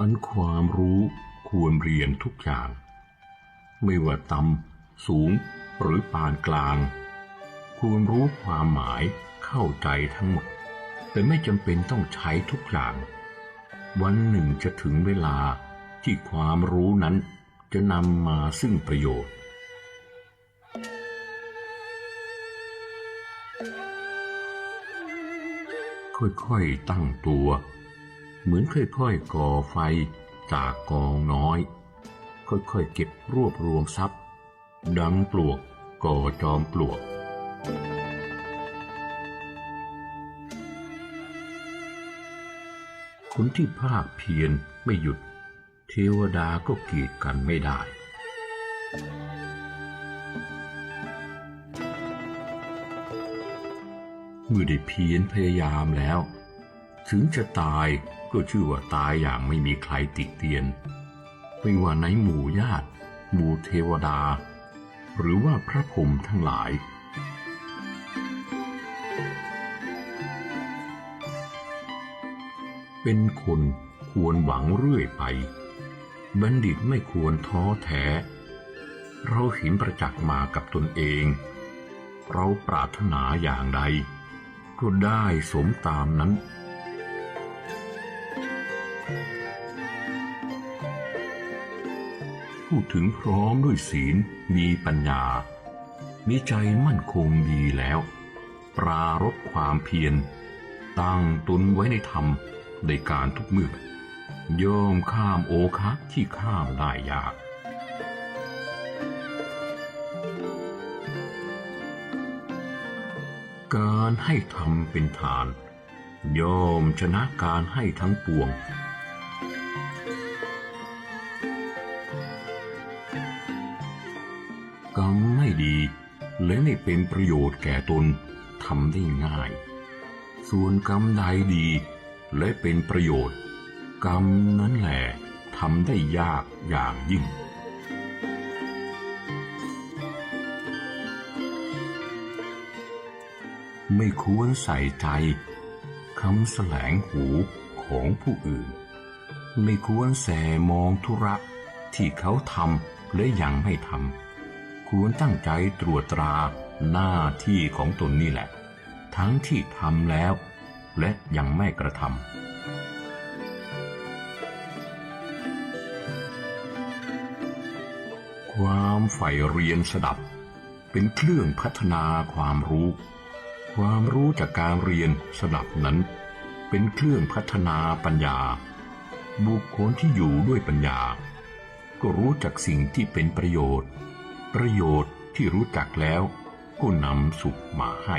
อันความรู้ควรเรียนทุกอย่าง ไม่ว่าต่ำสูงหรือปานกลาง ควรรู้ความหมายเข้าใจทั้งหมด แต่ไม่จำเป็นต้องใช้ทุกอย่าง วันหนึ่งจะถึงเวลาที่ความรู้นั้นจะนำมาซึ่งประโยชน์ค่อยๆตั้งตัว เหมือนค่อยๆก่อไฟจากกองน้อย ค่อยๆเก็บรวบรวมทรัพย์ ดังปลวกก่อจอมปลวก คนที่ภาคเพียรไม่หยุด เทวดาก็กีดกันไม่ได้เมื่อได้เพียรพยายามแล้ว ถึงจะตาย ก็ชื่อว่าตายอย่างไม่มีใครติเตียน ไม่ว่าในหมู่ญาติ หมู่เทวดา หรือว่าพระพรหมทั้งหลาย เป็นคนควรหวังเรื่อยไป บัณฑิตไม่ควรท้อแท้ เราเห็นประจักษ์มากับตนเอง เราปรารถนาอย่างใดก็ได้สมตามนั้น พูดถึงพร้อมด้วยศีลมีปัญญา มีใจมั่นคงดีแล้ว ปรารบความเพียร ตั้งตนไว้ในธรรมในการทุกเมื่อย่อมข้ามโอคะที่ข้ามได้ยากการให้ทำเป็นทาน ย่อมชนะการให้ทั้งปวง กรรมไม่ดี และไม่เป็นประโยชน์แก่ตนทำได้ง่าย ส่วนกรรมใดดี และเป็นประโยชน์ กรรมนั้นแหละทำได้ยากอย่างยิ่งไม่ควรใส่ใจคำแสลงหูของผู้อื่น ไม่ควรแสมองธุระที่เขาทำและยังไม่ทำ ควรตั้งใจตรวจตราหน้าที่ของตนนี่แหละ ทั้งที่ทำแล้ว และยังไม่กระทำความใฝ่เรียนสดับ เป็นเครื่องพัฒนาความรู้ ความรู้จากการเรียนสดับนั้น เป็นเครื่องพัฒนาปัญญา บุคคลที่อยู่ด้วยปัญญา ก็รู้จักสิ่งที่เป็นประโยชน์ ประโยชน์ที่รู้จักแล้วก็นำสุขมาให้